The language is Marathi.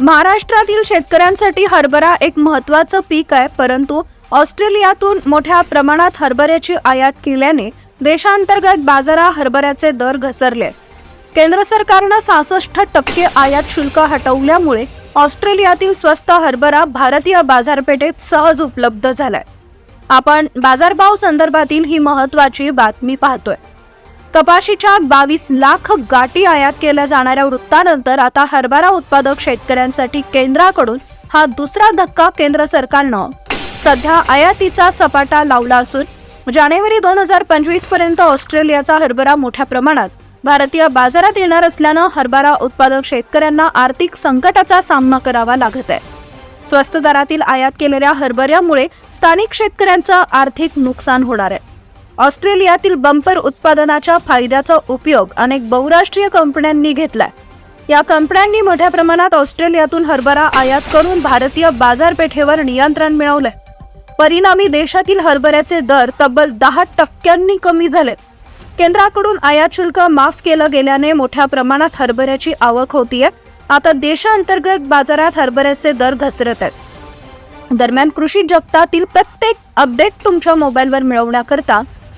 महाराष्ट्रातील शेतकऱ्यांसाठी हरभरा एक महत्त्वाचं पीक आहे परंतु ऑस्ट्रेलियातून मोठ्या प्रमाणात हरभऱ्याची आयात केल्याने देशांतर्गत बाजारात हरभऱ्याचे दर घसरले. केंद्र सरकारनं सहासष्ट टक्के आयात शुल्क हटवल्यामुळे ऑस्ट्रेलियातील स्वस्त हरभरा भारतीय बाजारपेठेत सहज उपलब्ध झालाय. आपण बाजारभाव संदर्भातील ही महत्वाची बातमी पाहतोय. कपाशीच्या बावीस लाख गाठी आयात केल्या जाणाऱ्या वृत्तानंतर आता हरभरा उत्पादक शेतकऱ्यांसाठी केंद्राकडून हा दुसरा धक्का केंद्र सरकारनं. सध्या आयातीचा सपाटा लावला असून जानेवारी दोन हजार पंचवीसपर्यंत ऑस्ट्रेलियाचा हरभरा मोठ्या प्रमाणात भारतीय बाजारात येणार असल्यानं हरभरा उत्पादक शेतकऱ्यांना आर्थिक संकटाचा सामना करावा लागत आहे. स्वस्त दरातील आयात केलेल्या हरभऱ्यामुळे स्थानिक शेतकऱ्यांचं आर्थिक नुकसान होणार आहे. ऑस्ट्रेलियातील बंपर उत्पादनाच्या फायद्याचा उपयोग अनेक बहुराष्ट्रीय कंपन्यांनी घेतलाय. या कंपन्यांनी मोठ्या प्रमाणात ऑस्ट्रेलियातून हरभरा आयात करून भारतीय बाजारपेठेवर नियंत्रण मिळवलंय. परिणामी देशातील हरभऱ्याचे दर तब्बल दहा टक्क्यांनी कमी झालेत. केंद्राकडून आयात शुल्क माफ केलं गेल्याने मोठ्या प्रमाणात हरभऱ्याची आवक होतीये. आता देशांतर्गत बाजारात हरभऱ्याचे दर घसरत आहेत. दरम्यान कृषी जगतातील प्रत्येक अपडेट तुमच्या मोबाईलवर मिळवण्याकरता